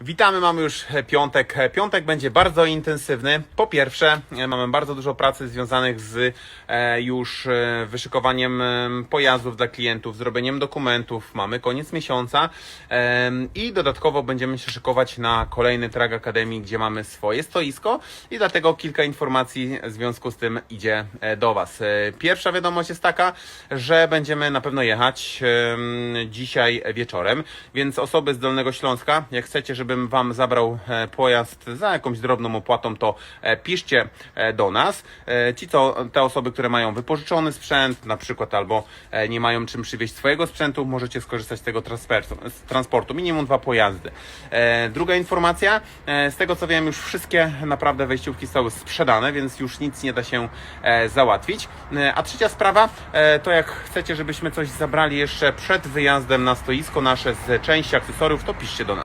Witamy, mamy już piątek. Piątek będzie bardzo intensywny. Po pierwsze, e, mamy bardzo dużo pracy związanych z e, już e, wyszykowaniem pojazdów dla klientów, zrobieniem dokumentów. Mamy koniec miesiąca i dodatkowo będziemy się szykować na kolejny Track Akademii, gdzie mamy swoje stoisko i dlatego kilka informacji w związku z tym idzie do Was. Pierwsza wiadomość jest taka, że będziemy na pewno jechać dzisiaj wieczorem, więc osoby z Dolnego Śląska, jak chcecie, żebym Wam zabrał e, pojazd za jakąś drobną opłatą, to e, piszcie e, do nas. Ci, co, te osoby, które mają wypożyczony sprzęt, na przykład, albo nie mają czym przywieźć swojego sprzętu, możecie skorzystać z tego transportu. Minimum dwa pojazdy. Druga informacja, z tego co wiem, już wszystkie naprawdę wejściówki zostały sprzedane, więc już nic nie da się załatwić. A trzecia sprawa, to jak chcecie, żebyśmy coś zabrali jeszcze przed wyjazdem na stoisko nasze z części akcesoriów, to piszcie do nas.